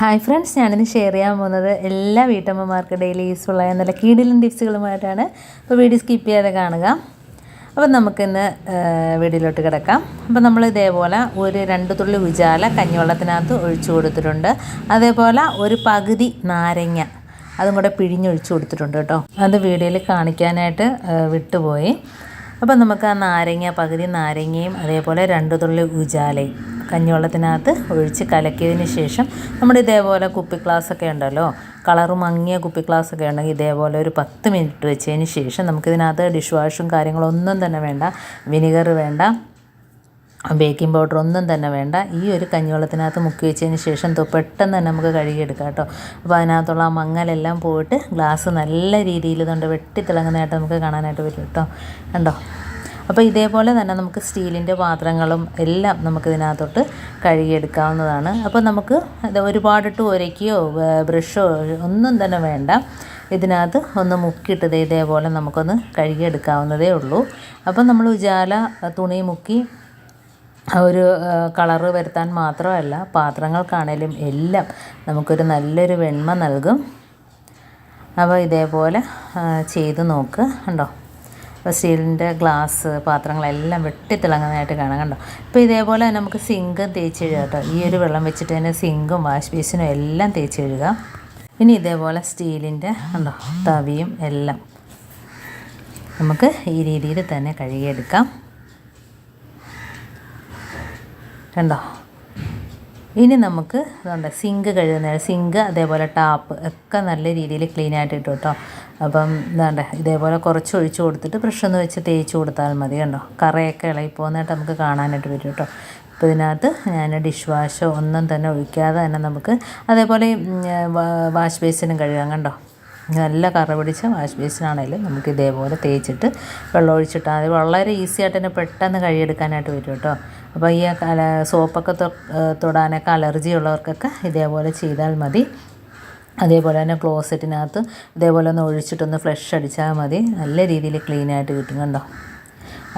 Hi friends ഞാനിന്ന് share ചെയ്യാൻ പോകുന്നത് എല്ലാ വീട്ടമ്മമാർക്ക് ഡെയിലി യൂസ്ഫുള്ളായ നല്ല കീടിലും ടിപ്സുകളുമായിട്ടാണ് അപ്പോൾ വീഡിയോ സ്കിപ്പ് ചെയ്യാതെ കാണുക. അപ്പോൾ നമുക്കിന്ന് വീടിലോട്ട് കിടക്കാം. അപ്പോൾ നമ്മൾ ഇതേപോലെ ഒരു രണ്ട് തുള്ളി ഉജാല കഞ്ഞിവെള്ളത്തിനകത്ത് ഒഴിച്ചു കൊടുത്തിട്ടുണ്ട്. അതേപോലെ ഒരു പകുതി നാരങ്ങ അതും കൂടെ പിഴിഞ്ഞൊഴിച്ചു കൊടുത്തിട്ടുണ്ട് കേട്ടോ. അത് വീഡിയോയിൽ കാണിക്കാനായിട്ട് വിട്ടുപോയി. അപ്പോൾ നമുക്ക് ആ നാരങ്ങ പകുതി നാരങ്ങയും അതേപോലെ രണ്ട് തുള്ളി ഉജാലയും കഞ്ഞിവെള്ളത്തിനകത്ത് ഒഴിച്ച് കലക്കിയതിന് ശേഷം നമ്മുടെ ഇതേപോലെ കുപ്പി ഗ്ലാസ്സൊക്കെ ഉണ്ടല്ലോ കളറ് മങ്ങിയ കുപ്പി ഗ്ലാസ്സൊക്കെ ഉണ്ടെങ്കിൽ ഇതേപോലെ ഒരു പത്ത് മിനിറ്റ് വെച്ചതിന് ശേഷം നമുക്കിതിനകത്ത് ഡിഷ് വാഷും കാര്യങ്ങളൊന്നും തന്നെ വേണ്ട വിനിഗർ വേണ്ട ബേക്കിംഗ് പൗഡർ ഒന്നും തന്നെ വേണ്ട ഈ ഒരു കഞ്ഞിവെള്ളത്തിനകത്ത് മുക്കി വെച്ചതിന് ശേഷം പെട്ടെന്ന് തന്നെ നമുക്ക് കഴുകിയെടുക്കാം കേട്ടോ. അപ്പോൾ അതിനകത്തുള്ള ആ മങ്ങലെല്ലാം പോയിട്ട് ഗ്ലാസ് നല്ല രീതിയിൽ ഇതുകൊണ്ട് വെട്ടിത്തിളങ്ങുന്നതായിട്ട് നമുക്ക് കാണാനായിട്ട് പറ്റും കേട്ടോ. കണ്ടോ? അപ്പോൾ ഇതേപോലെ തന്നെ നമുക്ക് സ്റ്റീലിന്റെ പാത്രങ്ങളും എല്ലാം നമുക്ക് ഇതിനകത്തോട്ട് കഴുകിയെടുക്കാവുന്നതാണ്. അപ്പോൾ നമുക്ക് ഒരുപാടിട്ട് ഒരയ്ക്കുകയോ ബ്രഷോ ഒന്നും തന്നെ വേണ്ട. ഇതിനകത്ത് ഒന്ന് മുക്കിയിട്ടത് ഇതേപോലെ നമുക്കൊന്ന് കഴുകിയെടുക്കാവുന്നതേ ഉള്ളൂ. അപ്പോൾ നമ്മൾ ഉജാല തുണി മുക്കി ഒരു കളറ് വരുത്താൻ മാത്രമല്ല പാത്രങ്ങൾക്കാണേലും എല്ലാം നമുക്കൊരു നല്ലൊരു വെണ്മ നൽകും. അപ്പോൾ ഇതേപോലെ ചെയ്ത് നോക്ക്. കണ്ടോ? അപ്പോൾ സ്റ്റീലിന്റെ ഗ്ലാസ് പാത്രങ്ങളെല്ലാം വെട്ടിത്തിളങ്ങുന്നതായിട്ട് കാണാം കണ്ടോ? ഇപ്പോൾ ഇതേപോലെ നമുക്ക് സിങ്കും തേച്ച് കഴുകാം കേട്ടോ. ഈ ഒരു വെള്ളം വെച്ചിട്ട് തന്നെ സിങ്കും വാഷ് ബേസിനും എല്ലാം തേച്ച് കഴുകാം ഇനി ഇതേപോലെ സ്റ്റീലിന്റെ കണ്ടോ തവിയും എല്ലാം നമുക്ക് ഈ രീതിയിൽ തന്നെ കഴുകിയെടുക്കാം. കണ്ടോ? ഇനി നമുക്ക് അതുകൊണ്ട് സിങ്ക് കഴുകുന്ന സിങ്ക് അതേപോലെ ടാപ്പ് ഒക്കെ നല്ല രീതിയിൽ ക്ലീൻ ആയിട്ട് ഇട്ടു കേട്ടോ അപ്പം എന്താണ്ട് ഇതേപോലെ കുറച്ച് ഒഴിച്ച് കൊടുത്തിട്ട് ബ്രഷ് ഒന്ന് വെച്ച് തേച്ച് കൊടുത്താൽ മതി കണ്ടോ? കറയൊക്കെ ഇളകി പോകുന്നതായിട്ട് നമുക്ക് കാണാനായിട്ട് വരും കേട്ടോ അപ്പോൾ ഇതിനകത്ത് ഞാൻ ഡിഷ് വാഷോ ഒന്നും തന്നെ ഒഴിക്കാതെ തന്നെ നമുക്ക് അതേപോലെ വാഷ് ബേസിനും കഴുകാം കണ്ടോ? നല്ല കറ പിടിച്ച വാഷ് ബേസിനാണെങ്കിലും നമുക്ക് ഇതേപോലെ തേച്ചിട്ട് വെള്ളം ഒഴിച്ചിട്ടാൽ അത് വളരെ ഈസി ആയിട്ട് തന്നെ പെട്ടെന്ന് കഴുകിയെടുക്കാനായിട്ട് വരും കേട്ടോ. അപ്പോൾ ഈ കല സോപ്പൊക്കെ തൊടാനൊക്കെ അലർജി ഉള്ളവർക്കൊക്കെ ഇതേപോലെ ചെയ്താൽ മതി. അതേപോലെ തന്നെ ക്ലോസറ്റിനകത്ത് ഇതേപോലെ ഒന്ന് ഒഴിച്ചിട്ടൊന്ന് ഫ്ലഷ് അടിച്ചാൽ മതി. നല്ല രീതിയിൽ ക്ലീനായിട്ട് കിട്ടും കണ്ടോ.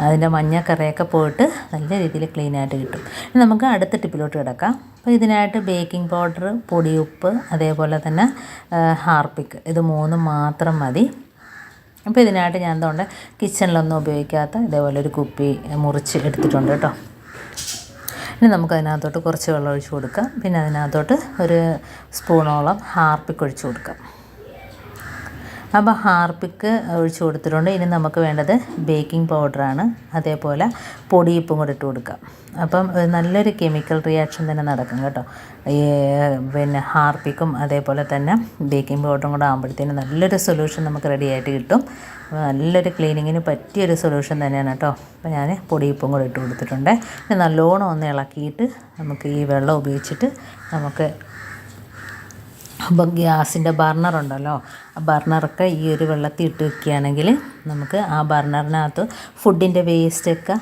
അതിന്റെ മഞ്ഞക്കറയൊക്കെ പോയിട്ട് നല്ല രീതിയിൽ ക്ലീൻ ആയിട്ട് കിട്ടും. ഇനി നമുക്ക് അടുത്ത ടിപ്പിലോട്ട് കിടക്കാം. അപ്പോൾ ഇതിനായിട്ട് ബേക്കിംഗ് പൗഡർ പൊടിയുപ്പ് അതേപോലെ തന്നെ ഹാർപ്പിക്ക് ഇത് മൂന്നും മാത്രം മതി. അപ്പോൾ ഇതിനായിട്ട് ഞാൻ എന്തുകൊണ്ട് കിച്ചണിലൊന്നും ഉപയോഗിക്കാത്ത ഇതേപോലെ ഒരു കുപ്പി മുറിച്ച് എടുത്തിട്ടുണ്ട് കേട്ടോ. ഇനി നമുക്ക് അതിനകത്തോട്ട് കുറച്ച് വെള്ളം ഒഴിച്ച് കൊടുക്കാം. പിന്നെ അതിനകത്തോട്ട് ഒരു സ്പൂണോളം ഹാർപ്പിക്ക് ഒഴിച്ച് കൊടുക്കാം. അപ്പോൾ ഹാർപ്പിക്ക് ഒഴിച്ച് കൊടുത്തിട്ടുണ്ട്. ഇനി നമുക്ക് വേണ്ടത് ബേക്കിംഗ് പൗഡറാണ്. അതേപോലെ പൊടിയിപ്പും കൂടെ ഇട്ട് കൊടുക്കാം. അപ്പം നല്ലൊരു കെമിക്കൽ റിയാക്ഷൻ തന്നെ നടക്കും കേട്ടോ. ഈ പിന്നെ ഹാർപ്പിക്കും അതേപോലെ തന്നെ ബേക്കിംഗ് പൗഡറും കൂടെ ആകുമ്പോഴത്തേനും നല്ലൊരു സൊല്യൂഷൻ നമുക്ക് റെഡി ആയിട്ട് കിട്ടും. നല്ലൊരു ക്ലീനിങ്ങിന് പറ്റിയൊരു സൊല്യൂഷൻ തന്നെയാണ് കേട്ടോ. അപ്പോൾ ഞാൻ പൊടിയിപ്പും കൂടെ ഇട്ട് കൊടുത്തിട്ടുണ്ട്. നല്ലോണം ഒന്ന് ഇളക്കിയിട്ട് നമുക്ക് ഈ വെള്ളം ഉപയോഗിച്ചിട്ട് നമുക്ക് അപ്പോൾ ഗ്യാസിന്റെ ബർണർ ഉണ്ടല്ലോ. ആ ബർണറൊക്കെ ഈ ഒരു വെള്ളത്തിൽ ഇട്ട് വെക്കുകയാണെങ്കിൽ നമുക്ക് ആ ബർണറിനകത്ത് ഫുഡിന്റെ വേസ്റ്റൊക്കെ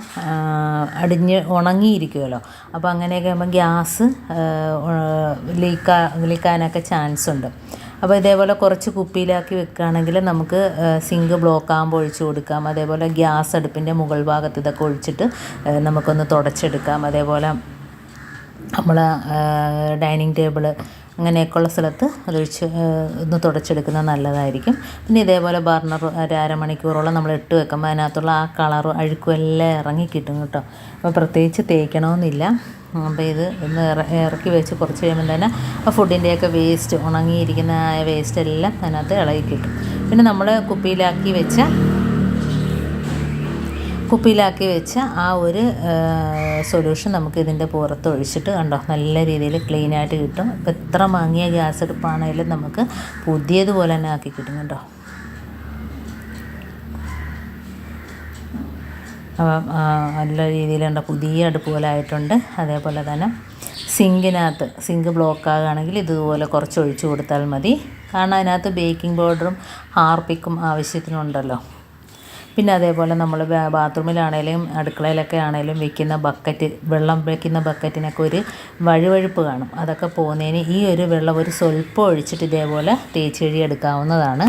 അടിഞ്ഞ് ഉണങ്ങിയിരിക്കുമല്ലോ. അപ്പോൾ അങ്ങനെയൊക്കെ ആകുമ്പോൾ ഗ്യാസ് ലീക്കാ ലീക്കാനൊക്കെ ചാൻസ് ഉണ്ട്. അപ്പോൾ ഇതേപോലെ കുറച്ച് കുപ്പിയിലാക്കി വെക്കുകയാണെങ്കിൽ നമുക്ക് സിങ്ക് ബ്ലോക്ക് ആകുമ്പോൾ ഒഴിച്ച് കൊടുക്കാം. അതേപോലെ ഗ്യാസ് അടുപ്പിന്റെ മുകൾ ഭാഗത്ത് ഇതൊക്കെ ഒഴിച്ചിട്ട് നമുക്കൊന്ന് തുടച്ചെടുക്കാം. അതേപോലെ നമ്മൾ ഡൈനിങ് ടേബിൾ അങ്ങനെയൊക്കെയുള്ള സ്ഥലത്ത് അതൊഴിച്ച് ഒന്ന് തുടച്ചെടുക്കുന്നത് നല്ലതായിരിക്കും. പിന്നെ ഇതേപോലെ ബർണർ ഒരു അരമണിക്കൂറോളം നമ്മൾ ഇട്ട് വെക്കുമ്പോൾ അതിനകത്തുള്ള ആ കളറും അഴുക്കും എല്ലാം ഇറങ്ങി കിട്ടും കേട്ടോ. അപ്പോൾ പ്രത്യേകിച്ച് തേക്കണമെന്നില്ല. അപ്പോൾ ഇത് ഒന്ന് ഇറ ഇറക്കി വെച്ച് കുറച്ച് കഴിയുമ്പോൾ തന്നെ ആ ഫുഡിന്റെയൊക്കെ വേസ്റ്റ് ഉണങ്ങിയിരിക്കുന്ന വേസ്റ്റ് എല്ലാം അതിനകത്ത് ഇളകി കിട്ടും. പിന്നെ നമ്മൾ കുപ്പിയിലാക്കി വെച്ച കുപ്പിയിലാക്കി വെച്ച ആ ഒരു സൊല്യൂഷൻ നമുക്ക് ഇതിന്റെ പുറത്ത് ഒഴിച്ചിട്ട് കണ്ടോ? നല്ല രീതിയിൽ ക്ലീൻ ആയിട്ട് കിട്ടും. ഇപ്പം എത്ര മങ്ങിയ ഗ്യാസ് അടുപ്പാണെങ്കിലും നമുക്ക് പുതിയതുപോലെ തന്നെ ആക്കി കിട്ടും കേട്ടോ അപ്പം നല്ല നല്ല രീതിയിലുണ്ട് പുതിയ അടുപ്പ് പോലെ ആയിട്ടുണ്ട്. അതേപോലെ തന്നെ സിങ്കിനകത്ത് സിങ്ക് ബ്ലോക്ക് ആകുകയാണെങ്കിൽ ഇതുപോലെ കുറച്ച് ഒഴിച്ചു കൊടുത്താൽ മതി. കാരണം അതിനകത്ത് ബേക്കിംഗ് പൗഡറും ഹാർപ്പിക്കും ആവശ്യത്തിനുണ്ടല്ലോ. പിന്നെ അതേപോലെ നമ്മൾ ബാത്റൂമിലാണേലും അടുക്കളയിലൊക്കെ ആണേലും വെക്കുന്ന ബക്കറ്റ് വെള്ളം വെക്കുന്ന ബക്കറ്റിനൊക്കെ ഒരു വഴുവഴുപ്പ് കാണും. അതൊക്കെ പോകുന്നതിന് ഈ ഒരു വെള്ളം ഒരു സ്വല്പം ഒഴിച്ചിട്ട് ഇതേപോലെ തേച്ച് കഴുകിയെടുക്കാവുന്നതാണ്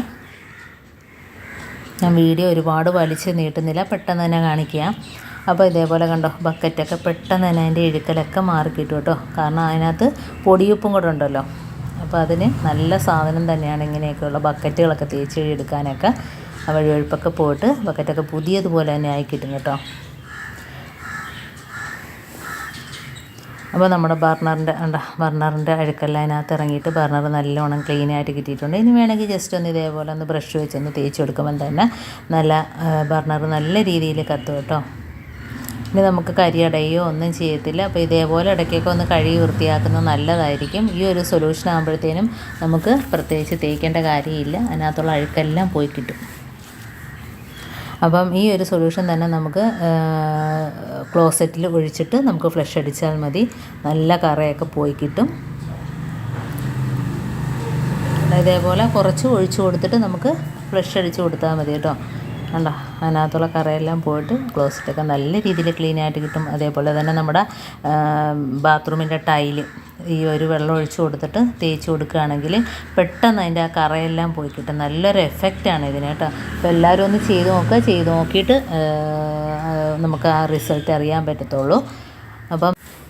ഞാൻ വീഡിയോ ഒരുപാട് വലിച്ച് നീട്ടുന്നില്ല പെട്ടെന്ന് തന്നെ കാണിക്കുക അപ്പോൾ ഇതേപോലെ കണ്ടോ ബക്കറ്റൊക്കെ പെട്ടെന്ന് തന്നെ അതിന്റെ ഇഴുക്കലൊക്കെ മാറിക്കിട്ടു കേട്ടോ. കാരണം അതിനകത്ത് പൊടിയുപ്പും കൂടെ ഉണ്ടല്ലോ. അപ്പോൾ അതിന് നല്ല സാധനം തന്നെയാണ് ഇങ്ങനെയൊക്കെയുള്ള ബക്കറ്റുകളൊക്കെ തേച്ച് കഴുകിയെടുക്കാനൊക്കെ ആ വഴുവഴുപ്പൊക്കെ പോയിട്ട് ബക്കറ്റൊക്കെ പുതിയതുപോലെ തന്നെ ആയി കിട്ടും കേട്ടോ. അപ്പോൾ നമ്മുടെ ബർണറിന്റെ ബർണറിന്റെ അഴുക്കെല്ലാം ഇറങ്ങിയിട്ട് ബർണർ നല്ലോണം ക്ലീൻ ആയിട്ട് കിട്ടിയിട്ടുണ്ട്. ഇനി വേണമെങ്കിൽ ജസ്റ്റ് ഒന്ന് ഇതേപോലെ ഒന്ന് ബ്രഷ് വെച്ച് ഒന്ന് തേച്ച് കൊടുക്കുമ്പോൾ തന്നെ നല്ല ബർണർ നല്ല രീതിയിൽ കത്തും കേട്ടോ. ഇനി നമുക്ക് കരിയടയോ ഒന്നും ചെയ്യത്തില്ല. അപ്പോൾ ഇതേപോലെ ഇടയ്ക്കൊക്കെ ഒന്ന് കഴുകി വൃത്തിയാക്കുന്നത് നല്ലതായിരിക്കും. ഈ ഒരു സൊല്യൂഷൻ ആകുമ്പോഴത്തേനും നമുക്ക് പ്രത്യേകിച്ച് തേക്കേണ്ട കാര്യമില്ല. അതിനകത്തുള്ള അഴുക്കെല്ലാം പോയി കിട്ടും. അപ്പം ഈ ഒരു സൊല്യൂഷൻ തന്നെ നമുക്ക് ക്ലോസറ്റിൽ ഒഴിച്ചിട്ട് നമുക്ക് ഫ്ലഷ് അടിച്ചാൽ മതി. നല്ല കറയൊക്കെ പോയി കിട്ടും. ഇതേപോലെ കുറച്ച് ഒഴിച്ചു കൊടുത്തിട്ട് നമുക്ക് ഫ്ലഷ് അടിച്ച് കൊടുത്താൽ മതി കേട്ടോ. കണ്ടോ? അതിനകത്തുള്ള കറയെല്ലാം പോയിട്ട് ക്ലോസറ്റൊക്കെ നല്ല രീതിയിൽ ക്ലീൻ ആയിട്ട് കിട്ടും. അതേപോലെ തന്നെ നമ്മുടെ ബാത്റൂമിന്റെ ടൈൽ ഈ ഒരു വെള്ളം ഒഴിച്ചു കൊടുത്തിട്ട് തേച്ച് കൊടുക്കുകയാണെങ്കിൽ പെട്ടെന്ന് അതിന്റെ ആ കറയെല്ലാം പോയി കിട്ടും. നല്ലൊരു എഫക്റ്റാണ് ഇതിന് കേട്ടോ. അപ്പോൾ എല്ലാവരും ഒന്ന് ചെയ്ത് നോക്കുക. ചെയ്ത് നോക്കിയിട്ട് നമുക്ക് ആ റിസൾട്ട് അറിയാൻ പറ്റത്തുള്ളൂ.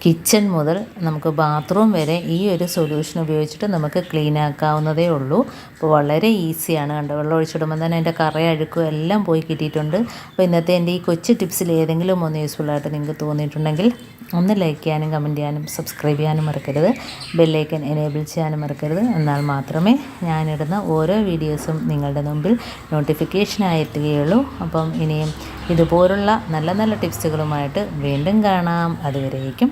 കിച്ചൺ മുതൽ നമുക്ക് ബാത്റൂം വരെ ഈ ഒരു സൊല്യൂഷൻ ഉപയോഗിച്ചിട്ട് നമുക്ക് ക്ലീൻ ആക്കാവുന്നതേ ഉള്ളൂ. അപ്പോൾ വളരെ ഈസിയാണ്. കണ്ടോ? വെള്ളം ഒഴിച്ചിടുമ്പോൾ തന്നെ അതിന്റെ കറ അഴുക്കും എല്ലാം പോയി കിട്ടിയിട്ടുണ്ട്. അപ്പോൾ ഇന്നത്തെ എന്റെ ഈ കൊച്ചു ടിപ്സിൽ ഏതെങ്കിലും ഒന്ന് യൂസ്ഫുള്ളായിട്ട് നിങ്ങൾക്ക് തോന്നിയിട്ടുണ്ടെങ്കിൽ ഒന്ന് ലൈക്ക് ചെയ്യാനും കമന്റ് ചെയ്യാനും സബ്സ്ക്രൈബ് ചെയ്യാനും മറക്കരുത്. ബെല്ലൈക്കൻ എനേബിൾ ചെയ്യാനും മറക്കരുത്. എന്നാൽ മാത്രമേ ഞാനിടുന്ന ഓരോ വീഡിയോസും നിങ്ങളുടെ മുമ്പിൽ നോട്ടിഫിക്കേഷനായി എത്തുകയുള്ളൂ. അപ്പം ഇനിയും ഇതുപോലുള്ള നല്ല നല്ല ടിപ്സുകളുമായിട്ട് വീണ്ടും കാണാം. അതുവരേക്കും